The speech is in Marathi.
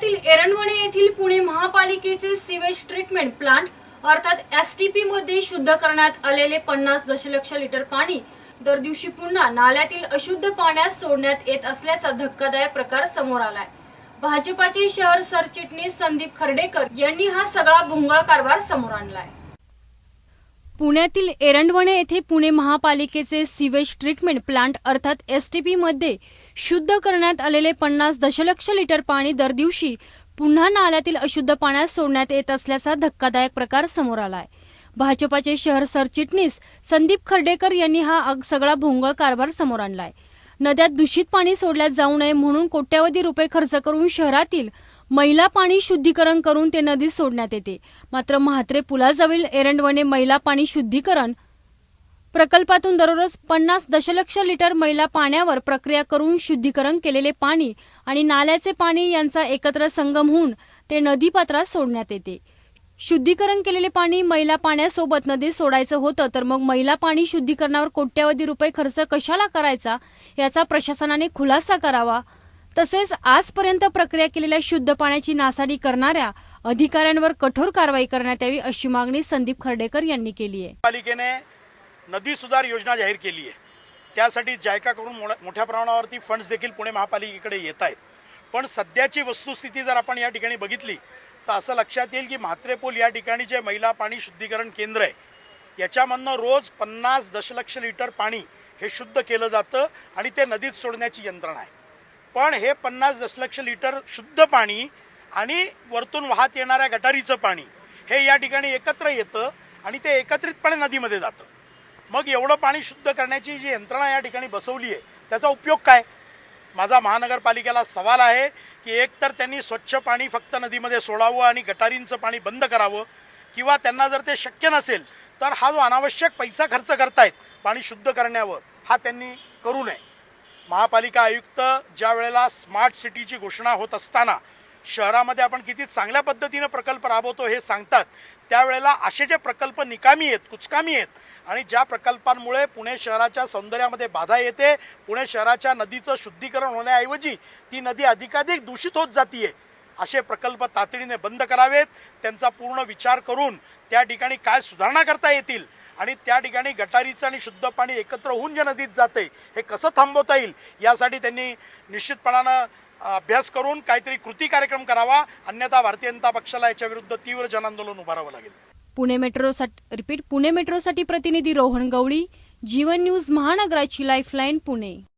पुण्यातील एरणवणे येथील पुणे महापालिकेचे सिवेज ट्रीटमेंट प्लांट अर्थात एस टी पी मध्ये शुद्ध करण्यात आलेले पन्नास दशलक्ष लिटर पाणी दर दिवशी पुन्हा नाल्यातील अशुद्ध पाण्यात सोडण्यात येत असल्याचा धक्कादायक प्रकार समोर आलाय. भाजपाचे शहर सरचिटणीस संदीप खर्डेकर यांनी हा सगळा भोंगळ कारभार समोर आणलाय. पुण्यातील एरंडवणे येथे पुणे महापालिकेचे सिवेज ट्रीटमेंट प्लांट अर्थात एसटीपी मध्ये शुद्ध करण्यात आलेले पन्नास दशलक्ष लिटर पाणी दर दिवशी पुन्हा नाल्यातील अशुद्ध पाण्यात सोडण्यात येत असल्याचा धक्कादायक प्रकार समोर आलाय. भाजपाचे शहर सरचिटणीस संदीप खर्डेकर यांनी हा सगळा भोंगळ कारभार समोर आणलाय. नद्यात दूषित पाणी सोडल्यात जाऊ नये म्हणून कोट्यवधी रुपये खर्च करून शहरातील मैला पाणी शुद्धीकरण करून ते नदीत सोडण्यात येते. मात्र म्हात्रे पुलाजवळील एरंडवणे मैला पाणी शुद्धीकरण प्रकल्पातून दररोज पन्नास दशलक्ष लिटर मैला पाण्यावर प्रक्रिया करून शुद्धीकरण केलेले पाणी आणि नाल्याचे पाणी यांचा एकत्र संगम होऊन ते नदीपात्रात सोडण्यात येते. शुद्धीकरण केलेले पाणी मैला पाण्यासोबत नदीत सोडायचं होतं तर मग मैला पाणी शुद्धीकरणावर कोट्यवधी रुपये खर्च कशाला करायचा याचा प्रशासनाने खुलासा करावा. तसेच आजपर्यंत प्रक्रिया केलेल्या शुद्ध पाण्याची नासाडी करणाऱ्या अधिकाऱ्यांवर कठोर कारवाई करण्यात यावी अशी मागणी संदीप खर्डेकर यांनी केली आहे. पालिकेने नदी सुधार योजना जाहीर केली आहे. त्यासाठी जायकाकडून मोठ्या मोठ्या प्रमाणावरती फंड्स देखील पुणे महापालिकेकडे येत आहेत. पण सध्याची वस्तुस्थिती जर आपण या ठिकाणी बघितली तर असं लक्षात येईल की म्हात्रेपूल या ठिकाणी जे महिला पाणी शुद्धीकरण केंद्र आहे याच्यामधनं रोज पन्नास दशलक्ष लिटर पाणी हे शुद्ध केलं जातं आणि ते नदीत सोडण्याची यंत्रणा आहे. पण हे पन्नास दशलक्ष लिटर शुद्ध पाणी आणि वरतून वाहत येणाऱ्या गटारीचं पाणी हे या ठिकाणी एकत्र येतं आणि ते एकत्रितपणे नदीमध्ये जातं. मग एवढं पाणी शुद्ध करण्याची जी यंत्रणा या ठिकाणी बसवली आहे त्याचा उपयोग काय? माझा महानगरपालिकेला सवाल आहे की एकतर त्यांनी स्वच्छ पाणी फक्त नदीमध्ये सोडावं आणि गटारींचं पाणी बंद करावं किंवा त्यांना जर ते शक्य नसेल तर हा जो अनावश्यक पैसा खर्च करतायत पाणी शुद्ध करण्यावर हा त्यांनी करू नये. महापालिका आयुक्त ज्या वेळेला स्मार्ट सिटीची घोषणा होत असताना शहरामध्ये आपण किती चांगल्या पद्धतीनं प्रकल्प राबवतो हे सांगतात. त्यावेळेला असे जे प्रकल्प निकामी आहेत कुचकामी आहेत आणि ज्या प्रकल्पांमुळे पुणे शहराच्या सौंदर्यामध्ये बाधा येते पुणे शहराच्या नदीचं शुद्धीकरण होण्याऐवजी ती नदी अधिकाधिक दूषित होत जातीये असे प्रकल्प तातडीने बंद करावेत. त्यांचा पूर्ण विचार करून त्या ठिकाणी काय सुधारणा करता येतील आणि त्या ठिकाणी गटारीचं आणि शुद्ध पाणी एकत्र होऊन जे नदीत जाते हे कसं थांबवता येईल यासाठी त्यांनी निश्चितपणानं अभ्यास करून काहीतरी कृती कार्यक्रम करावा. अन्यथा भारतीय जनता पक्षाला याच्या विरुद्ध तीव्र जनांदोलन उभारावं लागेल. पुणे मेट्रोसाठी रिपीट पुणे मेट्रोसाठी प्रतिनिधी रोहन गवळी जीवन न्यूज महानगराची लाईफलाईन पुणे.